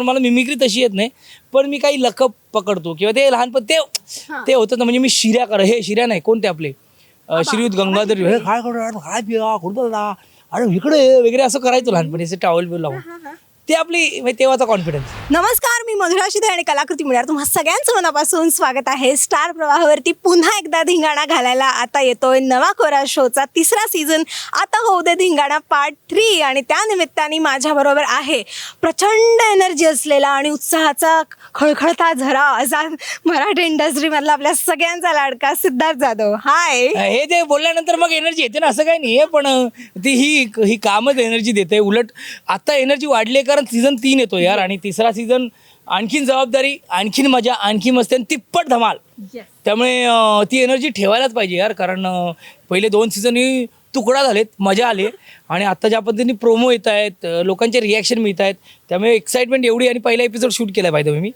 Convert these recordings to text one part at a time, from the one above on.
पण मला मिमिक्री तशी येत नाही. पण मी काही लकप पकडतो किंवा ते लहानपण ते ते होतं ना म्हणजे मी शिर्या कर हे शिर्या नाही कोणते आपले? श्रीयुत गंगाधर हे काय करतो काय पिया कुठं अरे इकडे वगैरे असं करायचो लहानपणी असे टावल बिल लावून. ते आपली म्हणजे तेव्हाचा कॉन्फिडन्स नमस्कार मी मधुरा शिदे आणि कलाकृती मिळणार. तुम्हा सगळ्यांचं मनापासून स्वागत आहे. स्टार प्रवाहावरती पुन्हा एकदा धिंगाणा घालायला आता येतोय नवा कोरा शोचा तिसरा सीझन आता होऊ दे धिंगाणा पार्ट थ्री आणि त्या निमित्ताने माझ्याबरोबर आहे प्रचंड एनर्जी असलेला आणि उत्साहाचा खळखळता झरा असा मराठी इंडस्ट्रीमधला आपल्या सगळ्यांचा लाडका सिद्धार्थ जाधव. हाय हे जे बोलल्यानंतर मग एनर्जी येते ना असं काही नाही पण ती ही ही कामच एनर्जी देते उलट आता एनर्जी वाढली आहे कारण सीझन तीन येतो यार आणि तिसरा सीझन आणखीन जबाबदारी आणखीन मजा आणखी मस्ती आणि तिप्पट धमाल. त्यामुळे अं, ती एनर्जी ठेवायलाच पाहिजे यार कारण अं, पहिले दोन सीझन ही तुकडा झालेत मजा आली. आणि आता ज्या पद्धतीने प्रोमो येत आहेत अं, लोकांचे रिॲक्शन मिळत आहेत त्यामुळे एक्साइटमेंट एवढी आणि पहिला एपिसोड शूट केला पाहिजे मी.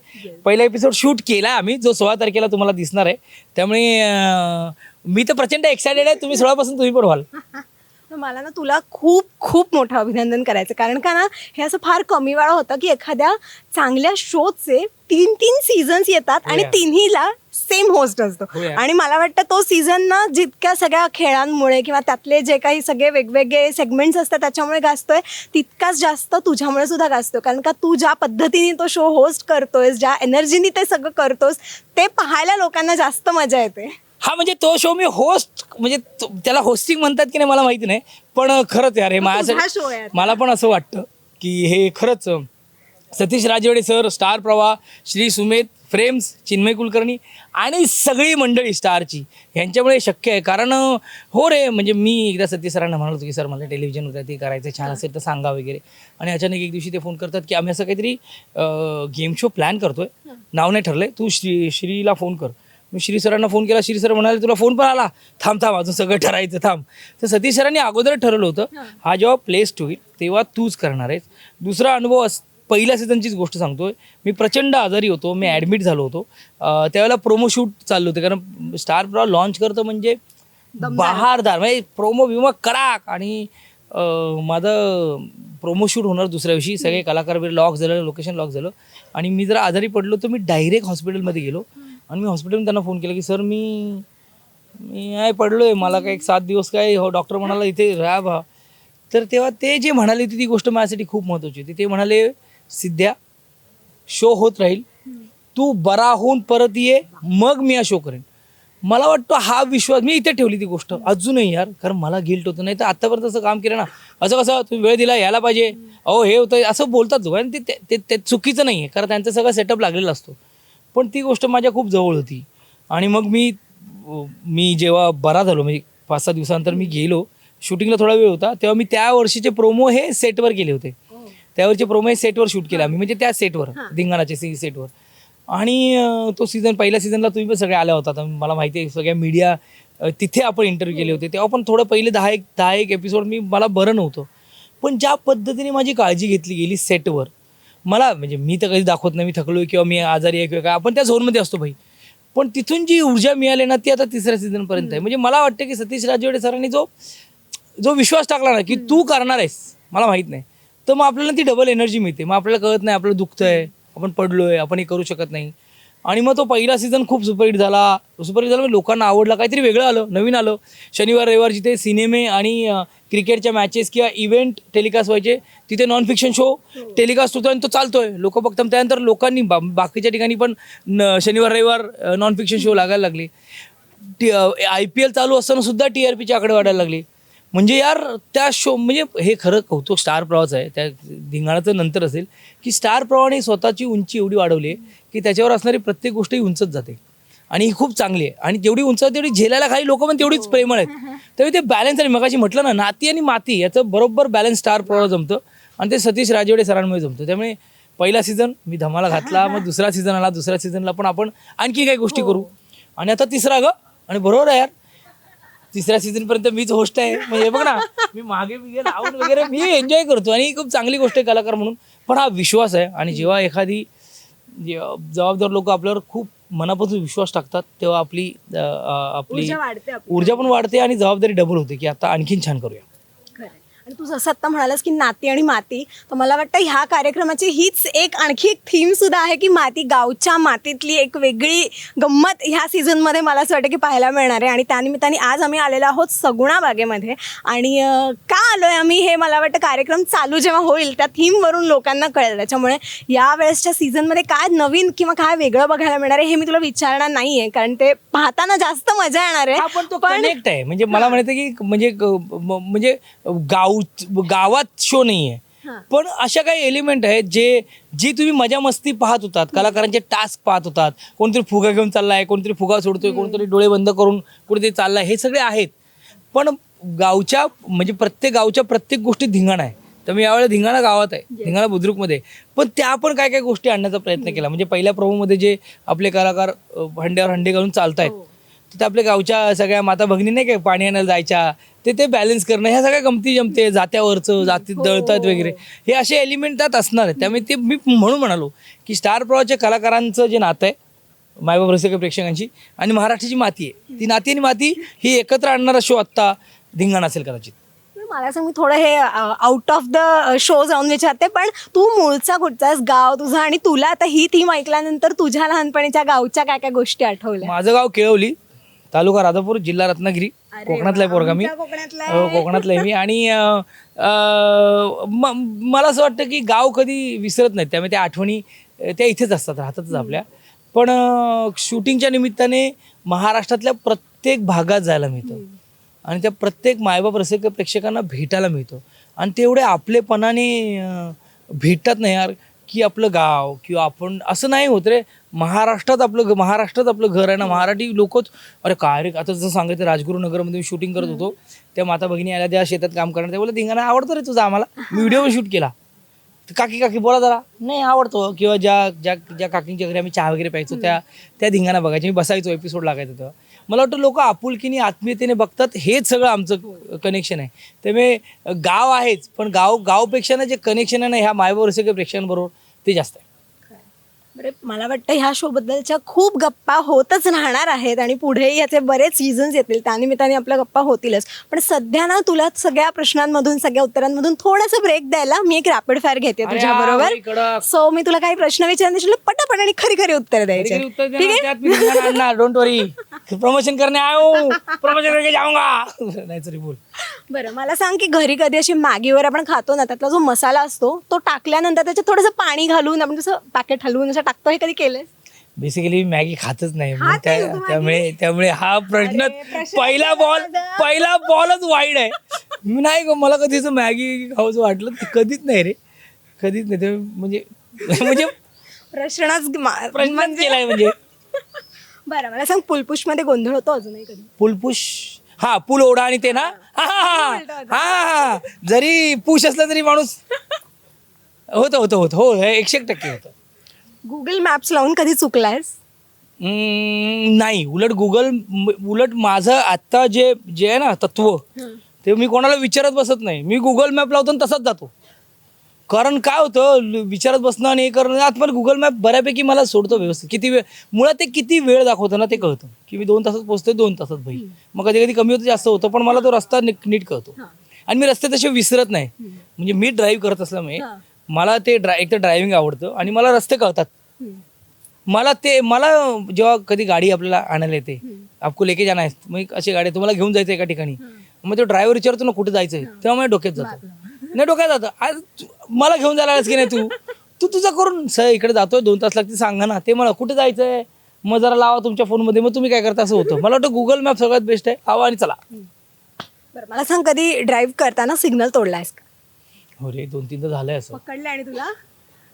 पहिला एपिसोड शूट केला आम्ही जो सोळा तारखेला तुम्हाला दिसणार आहे. त्यामुळे अं, मी तर प्रचंड एक्सायटेड आहे तुम्ही सोळापासून तुम्ही पण व्हाल. तर मला ना तुला खूप खूप मोठं अभिनंदन करायचं कारण का ना हे असं फार कमी वेळा होतं की एखाद्या चांगल्या शोचे तीन तीन सीझन्स येतात आणि. तिन्हीला सेम होस्ट असतो. आणि मला वाटतं तो सीझन ना जितक्या सगळ्या खेळांमुळे किंवा त्यातले जे काही सगळे वेगवेगळे सेगमेंट्स असतात त्याच्यामुळे गाजतोय तितकाच जास्त तुझ्यामुळे सुद्धा गाजतो कारण का तू ज्या पद्धतीने तो शो होस्ट करतोयस ज्या एनर्जीने ते सगळं करतोस ते पाहायला लोकांना जास्त मजा येते हा म्हणजे तो शो मी होस्ट म्हणजे तो- त्याला होस्टिंग म्हणतात की नाही मला माहिती नाही पण खरंच यार हे तुझा show आहे माझ्यासाठी आता. मला पण असं वाटतं की हे खरंच Satish Rajwade sir Star Pravah Shri Sumedh frames Chinmay Kulkarni आणि सगळी मंडळी स्टारची ह्यांच्यामुळे शक्य आहे. कारण अं, हो रे म्हणजे मी एकदा सतीश सरांना म्हणत होतो की सर मला टेलिव्हिजन ते करायचं छान असेल तर सांगा वगैरे. आणि अचानक एक दिवशी ते फोन करतात की आम्ही असं काहीतरी गेम शो प्लॅन करतोय. नाव नाही ठरलंय. तू श्री श्रीला फोन कर. मी श्री सरांना फोन केला. श्री सर म्हणाले तुला फोन पण आला. थांब थांब अजून सगळं ठरायचं थांब. तर सतीश सरांनी अगोदर ठरवलं होतं हा. जेव्हा प्लेस होईल तेव्हा तूच करणार आहेस. दुसरा अनुभव अस पहिल्या सीझनचीच गोष्ट सांगतोय. मी प्रचंड आजारी होतो मी ॲडमिट झालो होतो. त्यावेळेला प्रोमो शूट चाललं होतं कारण स्टार प्रॉ लॉन्च करतं म्हणजे बहारदार. म्हणजे प्रोमो बिमो कडाक आणि माझं प्रोमो शूट होणार दुसऱ्या दिवशी. सगळे कलाकार वगैरे लॉक झालं लोकेशन लॉक झालं. आणि मी जर आजारी पडलो तर मी डायरेक्ट हॉस्पिटलमध्ये गेलो. आणि मी हॉस्पिटलमध्ये त्यांना फोन केला की सर मी मी आय पडलो आहे मला काय एक सात दिवस काय हो डॉक्टर म्हणाला इथे राहा भा तर तेव्हा ते जे म्हणाले होते ती गोष्ट माझ्यासाठी खूप महत्त्वाची होती. ते म्हणाले सिद्ध्या शो होत राहील. तू बरा होऊन परत ये. मग मी हा शो करेन. मला वाटतं हा विश्वास मी इथे ठेवली ती गोष्ट. अजूनही यार कारण मला गिल्ट होतं. नाही तर आत्तापर्यंत असं काम केलं ना असं कसं तुम्ही वेळ दिला यायला पाहिजे. अहो हे होतं असं बोलतात जो आणि ते- ते ते- चुकीचं नाही आहे कारण त्यांचा सगळं सेटअप लागलेला असतो. पण ती गोष्ट माझ्या खूप जवळ होती. आणि मग मी मी जेव्हा बरा झालो म्हणजे पाच सहा दिवसानंतर मी गेलो शूटिंगला थोडा वेळ होता तेव्हा मी त्या वर्षीचे प्रोमो हे सेटवर केले होते. त्यावरचे प्रोमो हे सेटवर शूट केले आम्ही म्हणजे त्या सेटवर धिंगाणाचे सी सेटवर. आणि तो सीझन पहिल्या सीझनला तुम्ही पण सगळे आल्या होता मला माहिती आहे सगळ्या मीडिया तिथे आपण इंटरव्ह्यू केले होते. तेव्हा पण थोडं पहिले दहा एक दहा एक एपिसोड मी मला बरं नव्हतं. पण ज्या पद्धतीने माझी काळजी घेतली गेली सेटवर मला म्हणजे मी तर कधी दाखवत नाही मी थकलोय किंवा मी आजारी आहे किंवा काय आपण त्या झोनमध्ये असतो भाई. पण तिथून जी ऊर्जा मिळाली ना ती आता तिसऱ्या सीझनपर्यंत आहे. म्हणजे मला वाटतं की सतीश राजवाडे सरांनी जो जो विश्वास टाकला ना की तू करणार आहेस मला माहीत नाही. तर मग आपल्याला ती डबल एनर्जी मिळते. मग आपल्याला कळत नाही आपलं दुखतंय आपण पडलोय आपण हे करू शकत नाही. आणि मग तो पहिला सीझन खूप सुपरहिट झाला. सुपरहिट झाला म्हणजे लोकांना आवडला काहीतरी वेगळं आलं नवीन आलं. शनिवार रविवार जिथे सिनेमे आणि क्रिकेटच्या मॅचेस किंवा इव्हेंट टेलिकास्ट व्हायचे तिथे नॉन फिक्शन शो टेलिकास्ट होतो आणि तो चालतोय. लोक बघतात. त्यानंतर लोकांनी बा बाकीच्या ठिकाणी पण शनिवार रविवार नॉन फिक्शन शो लागायला लागले. टी आय पी एल चालू असताना सुद्धा टी आर पीची आकडे वाढायला लागले. म्हणजे यार त्या शो म्हणजे हे खरं कौतुक स्टार प्रवाहाचं आहे. त्या धिंगाणाचं नंतर असेल की स्टार प्रवाहाने स्वतःची उंची एवढी वाढवली आहे की त्याच्यावर असणारी प्रत्येक गोष्ट ही उंचच जाते. आणि ही खूप चांगली आहे. आणि जेवढी उंच आहे तेवढी झेलायला काही लोक पण तेवढीच प्रेमळ आहेत. त्यामुळे ते बॅलन्स आणि मगाशी म्हटलं ना नाती आणि माती याचं बरोबर बॅलन्स स्टार प्रवाह जमतं. आणि ते सतीश राजवडे सरांमुळे जमतं. त्यामुळे पहिला सीझन मी धमाला घातला मग दुसरा सीझन आला दुसऱ्या सीझनला पण आपण आणखी काही गोष्टी करू. आणि आता तिसरा ग आणि बरोबर आहे यार. तिसऱ्या सीझन पर्यंत मीच होस्ट आहे. म्हणजे बघ ना मी मागे वगैरे मी एन्जॉय करतो. आणि ही खूप चांगली गोष्ट आहे कलाकार म्हणून. पण हा विश्वास आहे. आणि जेव्हा एखादी जबाबदार लोक आपल्यावर खूप मनापासून विश्वास टाकतात तेव्हा आपली अ, अ, आपली ऊर्जा वाढते आपली. ऊर्जा पण वाढते आणि जबाबदारी डबल होते की आता आणखीन छान करूया. आणि तू जसं आता म्हणालास की नाती आणि माती तर मला वाटतं ह्या कार्यक्रमाची हीच एक आणखी एक थीम सुद्धा आहे की माती गावच्या मातीतली एक वेगळी गंमत ह्या सीझनमध्ये मला असं वाटतं की पाहायला मिळणार आहे. आणि त्यानिमित्ताने आज आम्ही आलेलो आहोत सगुणा बागेमध्ये. आणि का आलो आहे आम्ही हे मला वाटतं कार्यक्रम चालू जेव्हा होईल त्या थीमवरून लोकांना कळेल. त्याच्यामुळे या वेळेसच्या सीझनमध्ये काय नवीन किंवा काय वेगळं बघायला मिळणार आहे हे मी तुला विचारणार नाही आहे कारण ते पाहताना जास्त मजा येणार आहे. हा पण तो कनेक्ट आहे. म्हणजे मला म्हणायचं की म्हणजे म्हणजे गाव गावात शो नाही आहे हा. पण अशा काही एलिमेंट आहेत जे जी तुम्ही मजा मस्ती पाहत होतात कलाकारांचे टास्क पाहत होतात. कोणतरी फुगा घेऊन चाललाय कोणतरी फुगा सोडतोय कोणतरी डोळे बंद करून कुठेतरी चाललाय हे सगळे आहेत. पण गावच्या म्हणजे प्रत्येक गावच्या प्रत्येक गोष्टीत धिंगाणा आहे. तर मी यावेळेला धिंगाणा गावात आहे धिंगाणा बुद्रुकमध्ये. पण त्या पण काय काय गोष्टी आणण्याचा प्रयत्न केला. म्हणजे पहिल्या प्रभूमध्ये जे आपले कलाकार हंड्यावर हंडे घालून चालतायत. तिथे आपल्या गावच्या सगळ्या माता भगिनी नाही का पाणी आणायला जायच्या? ते ते बॅलन्स करणं ह्या सगळ्या गमती जमते जात्यावरचं जातीत दळतात वगैरे. हे असे एलिमेंट त्यात असणार आहेत. त्यामुळे ते मी म्हणून म्हणालो की स्टार प्रवाहाच्या कलाकारांचं जे नातं आहे मायबाप रसिक प्रेक्षकांची आणि महाराष्ट्राची माती आहे ती नाती आणि माती ही एकत्र आणणारा शो आत्ता धिंगाणा असेल कदाचित. मला सांग मी थोडं हे आउट ऑफ द शो जाऊन विचारते पण तू मूळचा कुठचास गाव तुझं आणि तुला आता ही थीम ऐकल्यानंतर तुझ्या लहानपणीच्या गावच्या काय काय गोष्टी आठवल्या? माझं गाव केळवली. तालुका राधापूर जिल्हा रत्नागिरी. कोकणातला पोरगा मी. आमच्या कोकणातला आहे. हो कोकणातला आहे मी. आणि अं, अं, म- मला असं वाटतं की गाव कधी विसरत नाहीत. त्यामुळे त्या आठवणी अं, त्या इथेच असतात राहतातच आपल्या. पण शूटिंगच्या निमित्ताने महाराष्ट्रातल्या प्रत्येक भागात जायला मिळतं. आणि त्या प्रत्येक मायबाप रसिक प्रेक्षकांना भेटायला मिळतो. आणि तेवढे आपलेपणाने अं, भेटतात नाही यार. की आपलं गाव किंवा आपण असं नाही होत रे. महाराष्ट्रात आपलं घ- महाराष्ट्रात आपलं घर आहे ना. मराठी लोकच अरे काय रे आता जसं सांगायचं राजगुरुनगरमध्ये मी शूटिंग करत होतो. त्या माता भगिनी आल्या त्या शेतात काम करणार. त्या बोला धिंगाणा आवडतं रे तुझा आम्हाला. मी व्हिडिओ शूट केला. तर काकी काकी बोला जरा. नाही आवडतो. किंवा ज्या ज्या ज्या काकींच्या घरी आम्ही चहा वगैरे प्यायचो त्या त्या धिंगाणा बघायचे मी बसायचो एपिसोड लागायचं तेव्हा. मला वाटतं लोक आपुलकीने आत्मीयतेने बघतात. हेच सगळं आमचं कनेक्शन आहे. त्यामुळे गाव आहेच पण गाव गावपेक्षा ना जे कनेक्शन आहे ना ह्या मायबरोबर सगळ्या प्रेक्षकांबरोबर ते जास्त आहे. बरे मला वाटतं ह्या शो बद्दलच्या खूप गप्पा होतच राहणार आहेत आणि पुढेही याचे बरेच सीझन्स येतील. त्यानिमित्ताने आपल्या गप्पा होतीलच. पण सध्या ना तुला सगळ्या प्रश्नांमधून सगळ्या उत्तरांमधून थोडंसं ब्रेक द्यायला मी एक रॅपिड फायर घेते तुझ्या हा, बरोबर. सो मी तुला काही प्रश्न तुला पटापट आणि खरी खरी उत्तर द्यायचे. धिंगाणा आणणार डोंट वरी प्रमोशन करणे आयो प्रमोशन करके जाऊंगा. नाही तरी बोल. बरं मला सांग की घरी कधी अशी मॅगीवर आपण खातो ना त्यातला जो मसाला असतो तो टाकल्यानंतर त्याच्यात थोडंसं पाणी घालून आपण जसं पॅकेट हलवून टाकतो हे कधी केलंय बेसिकली मी मॅगी खातच नाही. मग खात त्या- नाहीस तू मॅगी? त्यामुळे त्यामुळे हा प्रश्न अरे, प्रश्न पहिला बॉल माझा. पहिला बॉलच वाईड आहे. मी नाही ग मला कधीच मॅगी खावंसं वाटलं? ते कधीच नाही रे. कधीच नाही. ते म्हणजे म्हणजे प्रश्नच मा- प्रश्नच केलाय म्हणजे. बरं मला सांग पुलपुषमध्ये गोंधळ होतो अजूनही कधी? पुलपुश हा पुल ओढा आणि ते ना? हा. हा हा हा. जरी पुश असला तरी माणूस होतं होतं होतं. हो हे एकशे एक टक्के होतं. गुगल मॅप्स लावून कधी चुकलायस? हम्म, नाही. उलट गुगल उलट माझं आत्ता जे जे आहे ना तत्व ते मी कोणाला विचारत बसत नाही. मी गुगल मॅप लावतो आणि तसाच जातो. कारण काय होतं ल- विचारत बसणं आणि हे करणं आत मला गुगल मॅप बऱ्यापैकी मला सोडतो व्यवस्थित. किती वेळ मुळात ते किती वेळ दाखवतं ना ते कळतं. की मी दोन तासात पोहोचतोय दोन तासात भाई. मग कधी कधी कमी होतं जास्त होतं पण मला तो रस्ता नीट नीट कळतो. आणि मी रस्ते तसे विसरत नाही. म्हणजे मी ड्राईव्ह करत असल्यामुळे मला ते ड्राय एक तर ड्रायव्हिंग आवडतं आणि मला रस्ते कळतात. मला ते मला जेव्हा कधी गाडी आपल्याला आणायला येते आपको लेके जाना है मग अशी गाडी तुम्हाला घेऊन जायचं एका ठिकाणी. मग तो ड्रायव्हर विचारतो ना कुठे जायचंय? तेव्हा माझ्या डोक्यात जातो. नाही डोक्यात जातं. आज मला घेऊन जायला की नाही तू? तू तुझं करून सर इकडे जातोय दोन तास लागतील सांगा ना. ते मला कुठे जायचंय? मग जरा लावा तुमच्या फोनमध्ये मग तुम्ही काय करता असं होतं. मला वाटतं गुगल मॅप सगळ्यात बेस्ट आहे. आवा आणि चला. बरं मला सांग कधी ड्राईव्ह करताना सिग्नल तोडलायस का? हो रे दोन तीनदा झालंय असं. पकडले आणि तुला?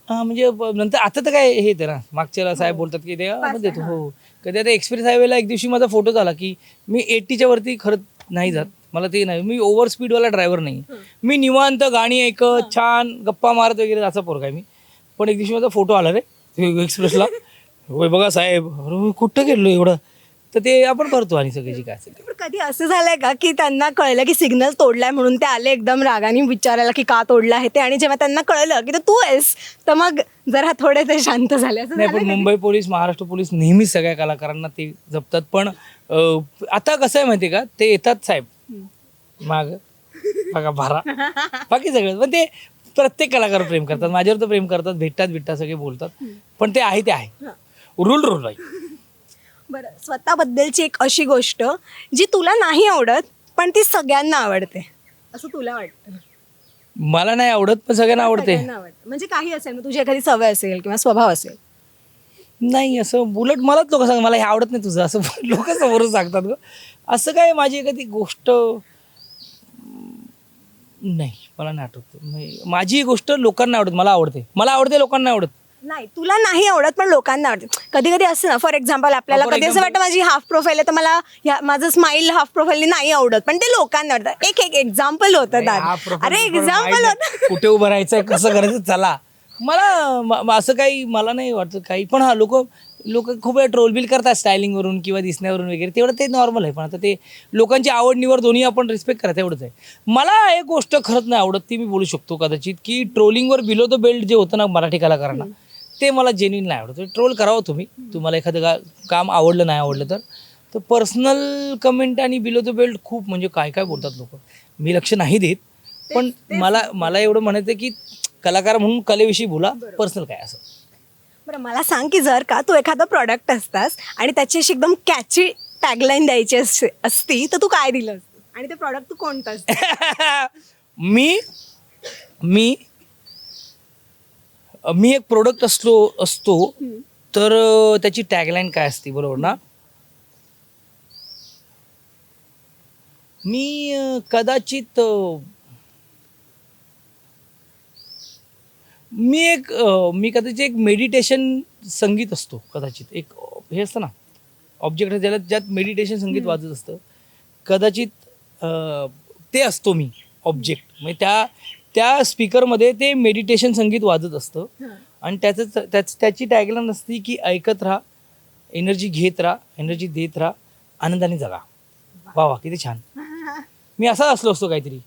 हा म्हणजे ब- नंतर आता तर काय हे येते ना. मागच्या साहेब बोलतात की ते देतो. हो. कधी आता एक्सप्रेस हायवेला एक दिवशी माझा फोटो झाला की मी एट्टीच्या वरती खरंच नाही जात. मला ते नाही. मी ओव्हर स्पीडवाला ड्रायव्हर नाही. मी निवांत गाणी ऐकत छान गप्पा मारत वगैरे असा पोरगा आहे मी. पण एक दिवशी माझा फोटो आला रे एक्सप्रेसला होय बघा साहेब अरे कुठं गेलो एवढं? तर ते आपण करतो आणि सगळी जी काय असेल ते. पण कधी असं झालंय का की त्यांना कळलं की सिग्नल तोडलाय म्हणून ते आले एकदम रागाने विचारायला की का तोडला आहे ते? आणि जेव्हा त्यांना कळलं की ते तू आहेस तर मग जरा थोडे ते शांत झाले. असं नाही झालं पण? मुंबई पोलीस महाराष्ट्र पोलीस नेहमीच सगळ्या कलाकारांना ते जपतात. पण अं, आता कसं आहे माहिती आहे का? ते येतात साहेब. माग. बघा भारा. बाकी सगळं. पण ते प्रत्येक कलाकार प्रेम करतात. माझ्यावर तर प्रेम करतात. भेटतात भेटतात सगळे बोलतात. पण ते आहे ते आहे. रूल रूल बाई. बरं स्वतःबद्दलची एक अशी गोष्ट जी तुला नाही आवडत पण ती सगळ्यांना आवडते. असं तुला वाटतं? मला नाही आवडत पण सगळ्यांना आवडते सगळ्यांना आवडतं. म्हणजे काही असेल मग तुझी एखादी सवय असेल किंवा स्वभाव असेल. नाही असं उलट मलाच लोक सांग मला हे आवडत नाही तुझं असं लोक समोरच सांगतात ग. असं काय माझी एखादी गोष्ट? नाही मला नाही आठवत. नाही, माझी गोष्ट लोकांना आवडत मला आवडते. मला आवडते लोकांना आवडत. नाही तुला नाही आवडत पण लोकांना आवडते. कधी कधी असं ना फॉर एक्झाम्पल आपल्याला For कधी असं example- वाटतं माझी हाफ प्रोफाईल आहे तर मला ह्या- माझं स्माईल हाफ प्रोफाईल नाही आवडत. पण ते लोकांना आवडतं. एक एक एक्झाम्पल होतं हा दादा. profile अरे एक्झाम्पल माहीत होतं. नाही. कुठे उभं राहायचं कसं करायचं चला. मला म- म- असं काही मला नाही वाटत काही. पण हा लोक लोक खूप वेळा ट्रोल बिल करतात स्टायलिंगवरून किंवा दिसण्यावरून वगैरे. तेवढं ते नॉर्मल आहे पण आता ते लोकांची आवड निवड दोन्ही आपण रिस्पेक्ट करा तेवढंच आहे. मला एक गोष्ट खरंच नाही आवडत ती मी बोलू शकतो कदाचित की ट्रोलिंगवर बिलो द बेल्ट जे होतं ना मराठी कलाकारांना ते मला जेन्युन नाही आवडत. ट्रोल करावं तुम्ही. तुम्हाला एखादं का काम आवडलं नाही आवडलं तर. तर पर्सनल कमेंट आणि बिलो द बेल्ट खूप म्हणजे काय काय बोलतात लोक. मी लक्ष नाही देत. पण मला मला एवढं म्हणायचं की कलाकार म्हणून कलेविषयी बोला पर्सनल काय असं. बरं मला सांग की जर का तू एखादं प्रॉडक्ट असतास आणि त्याची अशी एकदम कॅची टॅगलाईन द्यायची असते असती तर तू काय दिलं असतं आणि ते प्रॉडक्ट तू कोणतं मी मी मी एक प्रोडक्ट असतो असतो तर त्याची टॅगलाईन काय असते बरोबर ना? मी कदाचित मी एक मी कदाचित एक मेडिटेशन संगीत असतो कदाचित. एक हे असतं ना ऑब्जेक्ट ज्याला ज्यात मेडिटेशन संगीत वाजत असतं. कदाचित ते असतो मी ऑब्जेक्ट म्हणजे त्या त्या स्पीकरमध्ये ते मेडिटेशन संगीत वाजत असतं. आणि त्याचं त्याच त्याची टॅगलाईन असते की ऐकत राहा एनर्जी घेत राहा एनर्जी देत राहा आनंदाने जगा. वा वा किती छान. मी असा असलो असतो काहीतरी.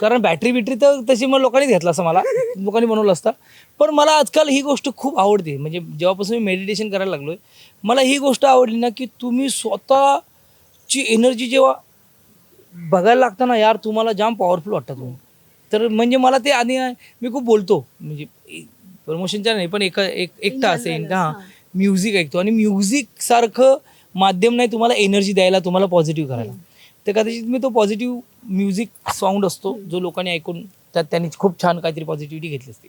कारण बॅटरी बिटरी तर तशी मग लोकांनीच घेतला असं मला. लोकांनी बनवलं असतं. पण मला आजकाल ही गोष्ट खूप आवडते. म्हणजे जेव्हापासून मी मेडिटेशन करायला लागलोय मला ही गोष्ट आवडली ना की तुम्ही स्वतःची एनर्जी जेव्हा बघायला लागतं ना यार तुम्हाला जाम पॉवरफुल वाटतं तुम्ही. तर म्हणजे मला ते आधी मी खूप बोलतो. म्हणजे प्रमोशनच्या नाही पण एक एक एकटा असेल. हां म्युझिक ऐकतो. आणि म्युझिक सारखं माध्यम नाही तुम्हाला एनर्जी द्यायला तुम्हाला पॉझिटिव्ह करायला. तर कदाचित मी तो पॉझिटिव्ह म्युझिक साऊंड असतो जो लोकांनी ऐकून त्यात त्यांनी खूप छान काहीतरी पॉझिटिव्हिटी घेतली असते.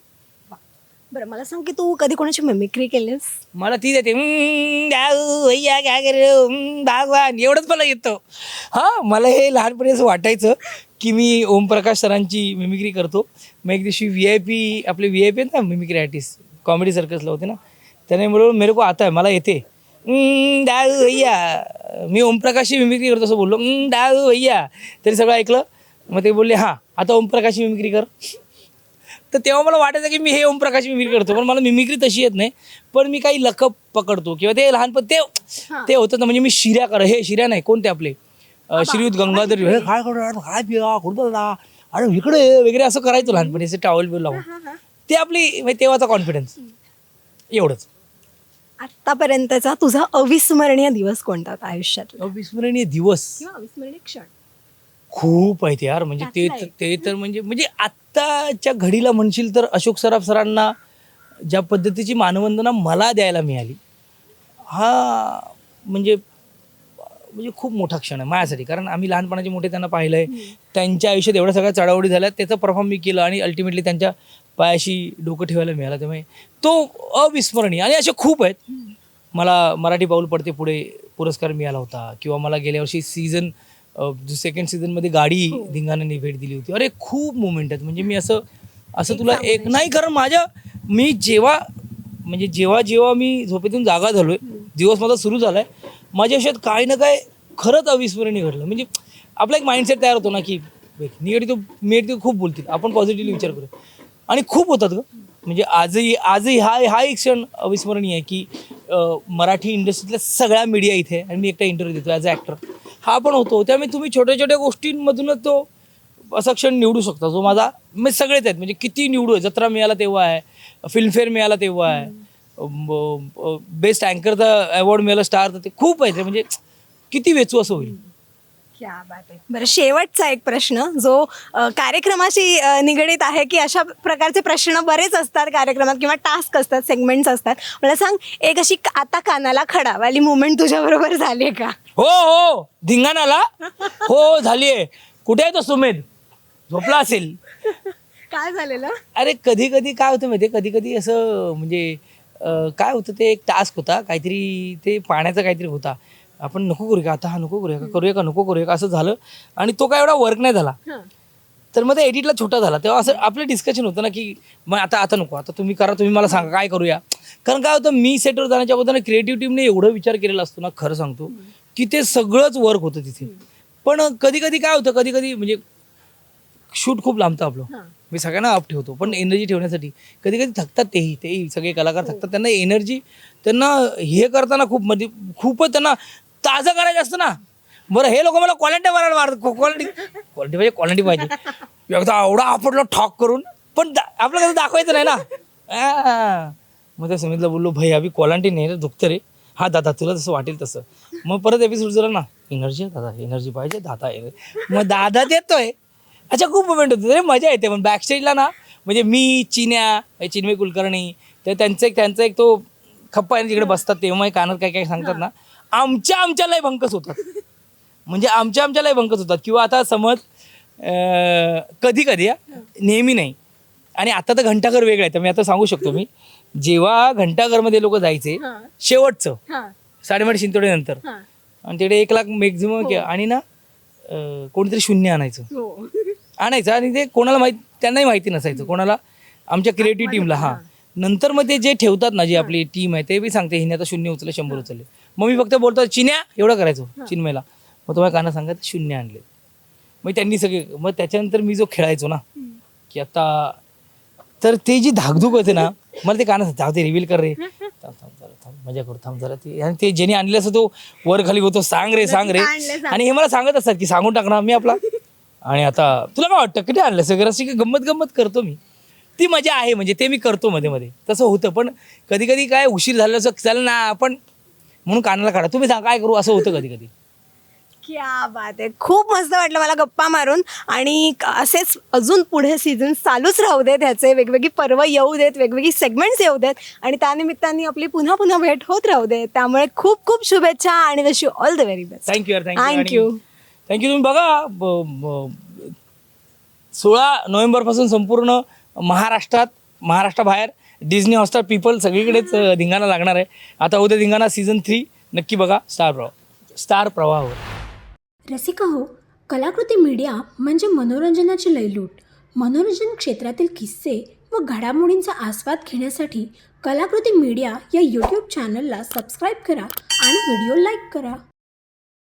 बरं मला सांग की तू कधी कोणाची मेमिक्री केलीस? मला ती देते. "हम्म, जाऊ, भैया काय करू? हम्म, भगवान. एवढंच मला येतं. हां मला हे लहानपणी असं वाटायचं की मी ओमप्रकाश सरांची मिमिक्री करतो. मग एक दिवशी व्ही आय पी आपले व्ही आय पी आहेत ना मिमिक्री आर्टिस्ट कॉमेडी सर्कसला होते ना. त्याने बरोबर मेरे को आता है मला येते. "हम्म, दाऊ भैया. मी ओमप्रकाशची मिमिक्री करतो असं बोललो. "हम्म, दाऊ भैया. तरी सगळं ऐकलं. मग ते बोलले हां आता ओमप्रकाशची मिमिक्री कर. तर तेव्हा मला वाटायचं की मी हे ओमप्रकाश मिमिक्री करतो पण मला मिमिक्री तशी येत नाही. पण मी काही लकप पकडतो किंवा ते लहानपण ते ते होतं ना म्हणजे मी शिर्या कर हे शिर्या नाही कोणते आपले? श्रीयुत गंगाधर हे काय करतो काय पिया कुठं अरे इकडे वगैरे असं करायचो लहानपणी असं टावल बिल लावून. ते आपली म्हणजे तेव्हाचा कॉन्फिडन्स एवढंच. आतापर्यंतचा तुझा अविस्मरणीय दिवस कोणता होता आयुष्यात अविस्मरणीय दिवस. किंवा अविस्मरणीय क्षण. खूप आहेत यार म्हणजे ते एक. ते तर म्हणजे म्हणजे आत्ताच्या घडीला म्हणशील तर अशोक सराफ सरांना ज्या पद्धतीची मानवंदना मला द्यायला मिळाली. हा म्हणजे म्हणजे खूप मोठा क्षण आहे माझ्यासाठी. कारण आम्ही लहानपणाचे मोठे त्यांना पाहिलंय. त्यांच्या आयुष्यात एवढ्या सगळ्या चढावडी झाल्या त्याचा परफॉर्म मी केलं आणि अल्टिमेटली त्यांच्या पायाशी डोकं ठेवायला मिळालं. त्यामुळे तो अविस्मरणीय आणि असे खूप आहेत. मला मराठी पाऊल पडते पुढे पुरस्कार मिळाला होता किंवा मला गेल्या वर्षी सीझन सेकंड सीझनमध्ये गाडी धिंगाण्याने भेट दिली होती. अरे खूप मुवमेंट आहेत. म्हणजे मी असं असं तुला एक नाही कारण माझ्या मी जेव्हा म्हणजे जेव्हा जेव्हा मी झोपेतून जागा झालोय दिवस माझा सुरू झालाय माझ्या आयुष्यात काही ना काय खरंच अविस्मरणीय घडलं. म्हणजे आपला एक माइंडसेट तयार होतो ना की निगेटिव्ह निगेटिव्ह खूप बोलतील. आपण पॉझिटिव्हली विचार करू आणि खूप होतात ग. म्हणजे आजही आजही हा हा एक क्षण अविस्मरणीय आहे की मराठी इंडस्ट्रीतल्या सगळ्या मीडिया इथे आणि मी एकटा इंटरव्ह्यू देतो ॲज अ ॲक्टर हा पण होतो. त्यामुळे तुम्ही छोट्या छोट्या गोष्टींमधूनच तो असा क्षण निवडू शकता. जो माझा म्हणजे सगळेच आहेत. म्हणजे किती निवडू आहे? जत्रा मिळाला तेव्हा आहे. फिल्मफेअर मिळाला तेव्हा आहे. बेस्ट अँकरचा अवॉर्ड मिळाला स्टार तर ते खूप आहे ते म्हणजे किती वेचू असं होईल? क्या बात आहे. बरं शेवटचा एक प्रश्न जो अ, कार्यक्रमाशी अ, निगडीत आहे की अशा प्रकारचे प्रश्न बरेच असतात कार्यक्रमात किंवा टास्क असतात सेगमेंट्स असतात. मला सांग एक अशी का- आता कानाला खडावाली मुवमेंट तुझ्याबरोबर झाली आहे का? हो हो धिंगाणाला? हो झाली आहे. कुठे आहे तो सुमेध? झोपला असेल. काय झालेलं? अरे कधी कधी काय होतं माहिती कधी कधी असं म्हणजे काय होतं ते एक टास्क होता काहीतरी ते पाण्याचा काहीतरी होता. आपण नको करूया का आता हा नको करूया का करूया का नको करूया का असं झालं. आणि तो काय एवढा वर्क नाही झाला. तर मग ते एडिटला छोटा झाला. तेव्हा असं आपलं डिस्कशन होतं ना की मग आता आता नको आता तुम्ही करा तुम्ही मला सांगा काय करूया. कारण काय होतं मी सेटवर जाण्याच्या अगोदर क्रिएटिव्ह टीमने एवढं विचार केलेला असतो ना खरं सांगतो की ते सगळंच वर्क होतं तिथे. पण कधी कधी काय होतं कधी कधी म्हणजे शूट खूप लांबतं आपलं. मी सगळ्यांना अप ठेवतो. पण एनर्जी ठेवण्यासाठी. कधी कधी थकतात तेही. तेही सगळे कलाकार थकतात. त्यांना एनर्जी त्यांना हे करताना खूप म्हणजे खूपच त्यांना ताजं करायचं असतं ना. बरं हे लोक मला क्वालिटी मारायला मारतात क्वालिटी क्वालिटी पाहिजे क्वालिटी पाहिजे. एकदा एवढा आपडलो ठॉक करून पण दा- आपलं कसं दाखवायचं नाही ना. मग त्या समितला बोललो भाई अभि क्वालिटी नाही रे दुखतं रे. हा दादा तुला जसं वाटेल तसं. मग परत एपिसोड झाला ना. एनर्जी दादा एनर्जी पाहिजे दादा मग दादा देतोय. अच्छा खूप मुवमेंट होते. रे मजा येते. पण बॅकस्टेजला ना म्हणजे मी चिन्या हे चिन्मय कुलकर्णी तर त्यांचं एक त्यांचा एक तो खप्पा आहे तिकडे बसतात तेव्हा कानात काय काय सांगतात ना आमच्या आमच्या लय भंकस होतात. म्हणजे आमच्या आमच्या लय भंकस होतात. किंवा आता समज कधी कधी नेहमी नाही. आणि आता तर घंटाघर वेगळं आहे. तर मी आता सांगू शकतो मी. जेव्हा घंटाघरमध्ये लोक जायचे शेवटचं साडेआठ शिंतोडे नंतर आणि तिकडे एक लाख मॅक्झिमम आणि ना कोणीतरी शून्य आणायचं. आणायचं आणि ते कोणाला माहीत त्यांनाही माहिती नसायचं. कोणाला आमच्या क्रिएटिव्ह टीमला हां. नंतर मग ते जे ठेवतात ना जी आपली टीम आहे ते बी सांगते हिने आता शून्य उचलले शंभर उचलले. मग मी फक्त बोलतो चिन्या एवढं करायचो. चिन्मयला. मग तुम्हाला काना सांगत शून्य आणले. मग त्यांनी सगळे मग त्याच्यानंतर मी जो खेळायचो ना की आता तर ते जी धाकधूक होते ना मला ते काना जाऊ ते रिव्हील कर रे. थांब थांब जरा थांब मजा करू थांब जरा ते. आणि ते ज्याने आणले असं तो वर खाली होतो सांग रे सांग रे. आणि हे मला सांगत असतात की सांगून टाकणार मी आपला आणि आता तुला काय वाटतं? किती आणलं सगळं अशी गंमत गंमत करतो मी. ती मजा आहे म्हणजे ते मी करतो मध्ये मध्ये. तसं होतं पण कधी कधी काय उशीर झालं असं चाल ना आपण म्हणून कानाला काढा. तुम्ही सांगा काय करू? असं होतं कधी कधी क्या बात आहे. खूप मस्त वाटलं मला गप्पा मारून. आणि असेच अजून पुढे सीझन चालूच राहू देत ह्याचे. वेगवेगळी पर्व येऊ देत वेगवेगळी सेगमेंट्स येऊ देत. आणि त्यानिमित्ताने आपली पुन्हा पुन्हा भेट होत राहू देत. त्यामुळे खूप खूप शुभेच्छा आणि wish you all the very best thank you thank you thank you की तुम्ही बघा ब- ब- सोळा नोव्हेंबरपासून संपूर्ण महाराष्ट्रात महाराष्ट्राबाहेर डिझनी हॉस्टार पीपल सगळीकडेच धिंगाणा लागणार आहे. आता उद्या धिंगाणा सीझन थ्री नक्की बघा स्टार प्रवाह. स्टार प्रवाह. रसिका हो कलाकृती मीडिया म्हणजे मनोरंजनाची लयलूट. मनोरंजन क्षेत्रातील किस्से व घडामोडींचा आस्वाद घेण्यासाठी कलाकृती मीडिया या यूट्यूब चॅनलला सबस्क्राईब करा आणि व्हिडिओ लाईक करा.